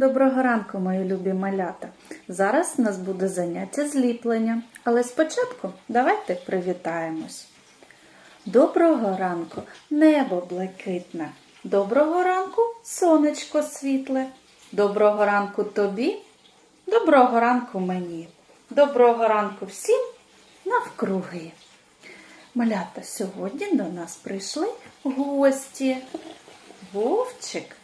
Доброго ранку, мої любі малята. Зараз у нас буде заняття зліплення, але спочатку давайте привітаємось. Доброго ранку, небо блакитне. Доброго ранку, сонечко світле. Доброго ранку тобі. Доброго ранку мені. Доброго ранку всім навкруги. Малята, сьогодні до нас прийшли гості. Вовчик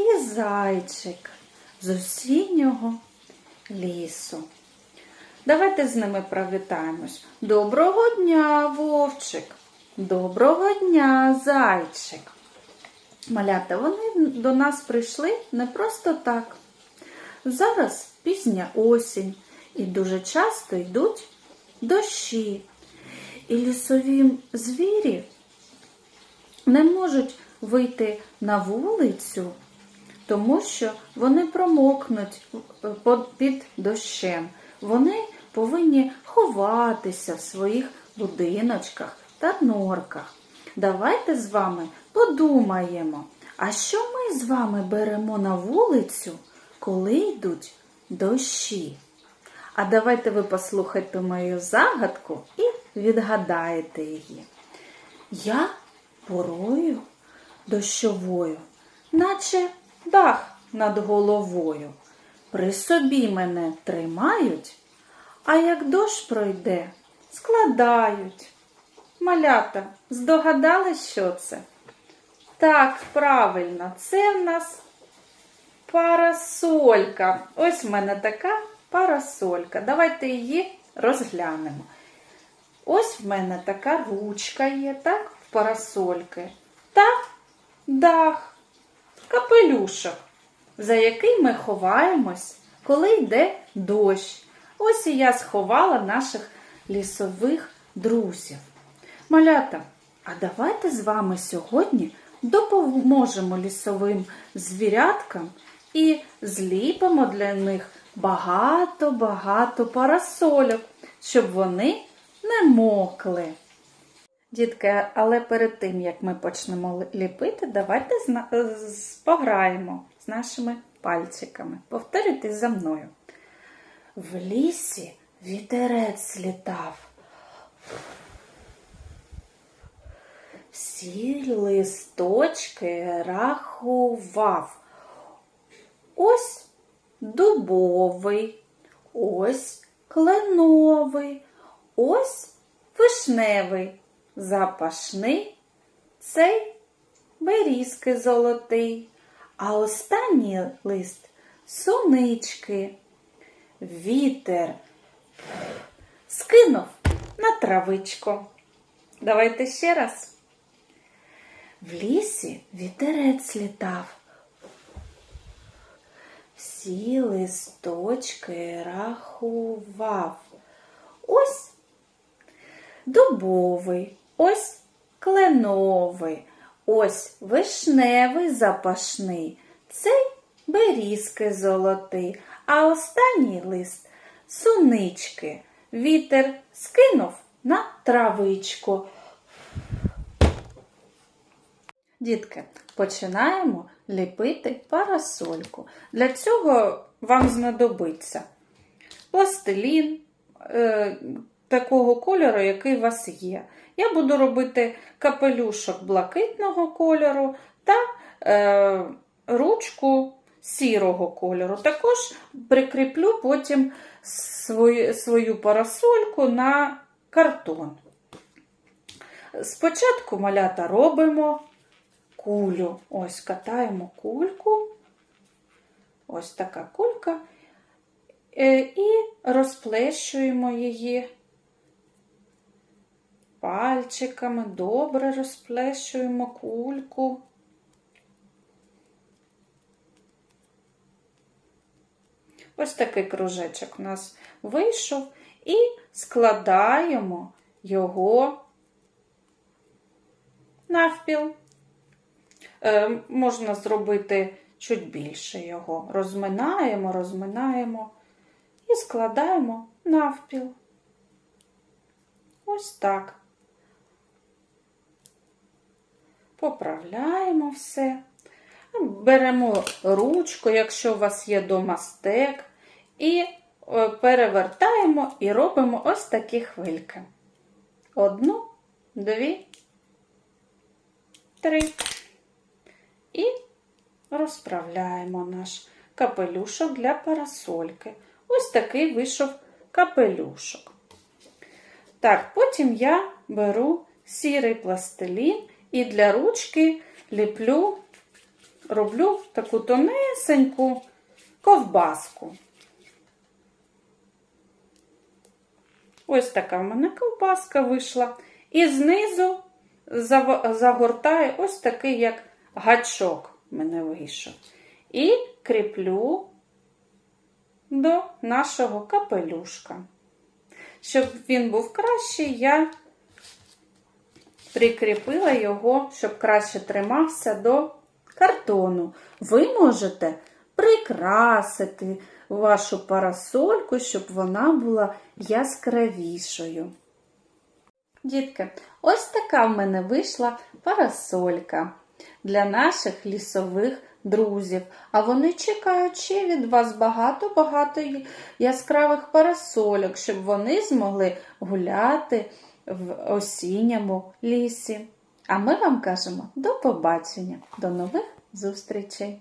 і зайчик з осіннього лісу. Давайте з ними привітаємось. Доброго дня, вовчик! Доброго дня, зайчик! Малята, вони до нас прийшли не просто так. Зараз пізня осінь, і дуже часто йдуть дощі. І лісові звірі не можуть вийти на вулицю, тому що вони промокнуть під дощем. Вони повинні ховатися в своїх будиночках та норках. Давайте з вами подумаємо, а що ми з вами беремо на вулицю, коли йдуть дощі? А давайте ви послухайте мою загадку і відгадаєте її. Я порою дощовою, наче дах над головою. При собі мене тримають, а як дощ пройде, складають. Малята, здогадались, що це? Так, правильно, це в нас парасолька. Ось в мене така парасолька. Давайте її розглянемо. Ось в мене така ручка є, так, в парасольки. Та дах, капелюшок, за який ми ховаємось, коли йде дощ. Ось і я сховала наших лісових друзів. Малята, а давайте з вами сьогодні допоможемо лісовим звіряткам і зліпимо для них багато-багато парасольок, щоб вони не мокли. Дітки, але перед тим, як ми почнемо ліпити, давайте пограємо з нашими пальчиками. Повторюйте за мною. В лісі вітерець літав. Всі листочки рахував. Ось дубовий, ось кленовий, ось вишневий, запашний, цей берізки золотий, а останній лист сунички. Вітер скинув на травичку. Давайте ще раз. В лісі вітерець літав. Всі листочки рахував. Ось дубовий, ось кленовий, ось вишневий запашний, цей берізки золотий, а останній лист сунички. Вітер скинув на травичку. Дітки, починаємо ліпити парасольку. Для цього вам знадобиться пластилін е, такого кольору, який у вас є. Я буду робити капелюшок блакитного кольору та е, ручку сірого кольору. Також прикріплю потім свою, свою парасольку на картон. Спочатку малята робимо кулю. Ось катаємо кульку. Ось така кулька. Е, І розплещуємо її пальчиками, добре розплещуємо кульку. Ось такий кружечок у нас вийшов, і складаємо його навпіл. Е, можна зробити чуть більше його. Розминаємо, розминаємо і складаємо навпіл. Ось так. Поправляємо все. Беремо ручку, якщо у вас є дома стек, і е, перевертаємо і робимо ось такі хвильки. Одну, дві, три. І розправляємо наш капелюшок для парасольки. Ось такий вийшов капелюшок. Так, потім я беру сірий пластилін і для ручки ліплю, роблю таку тонесеньку ковбаску. Ось така в мене ковбаска вийшла. І знизу загортаю ось такий, як гачок в мене вийшов. І кріплю до нашого капелюшка. Щоб він був кращий, я прикріпила його, щоб краще тримався до картону. Ви можете прикрасити вашу парасольку, щоб вона була яскравішою. Дітки, ось така в мене вийшла парасолька для наших лісових друзів. А вони чекають ще від вас багато-багато яскравих парасольок, щоб вони змогли гуляти в осінньому лісі. А ми вам кажемо до побачення, до нових зустрічей!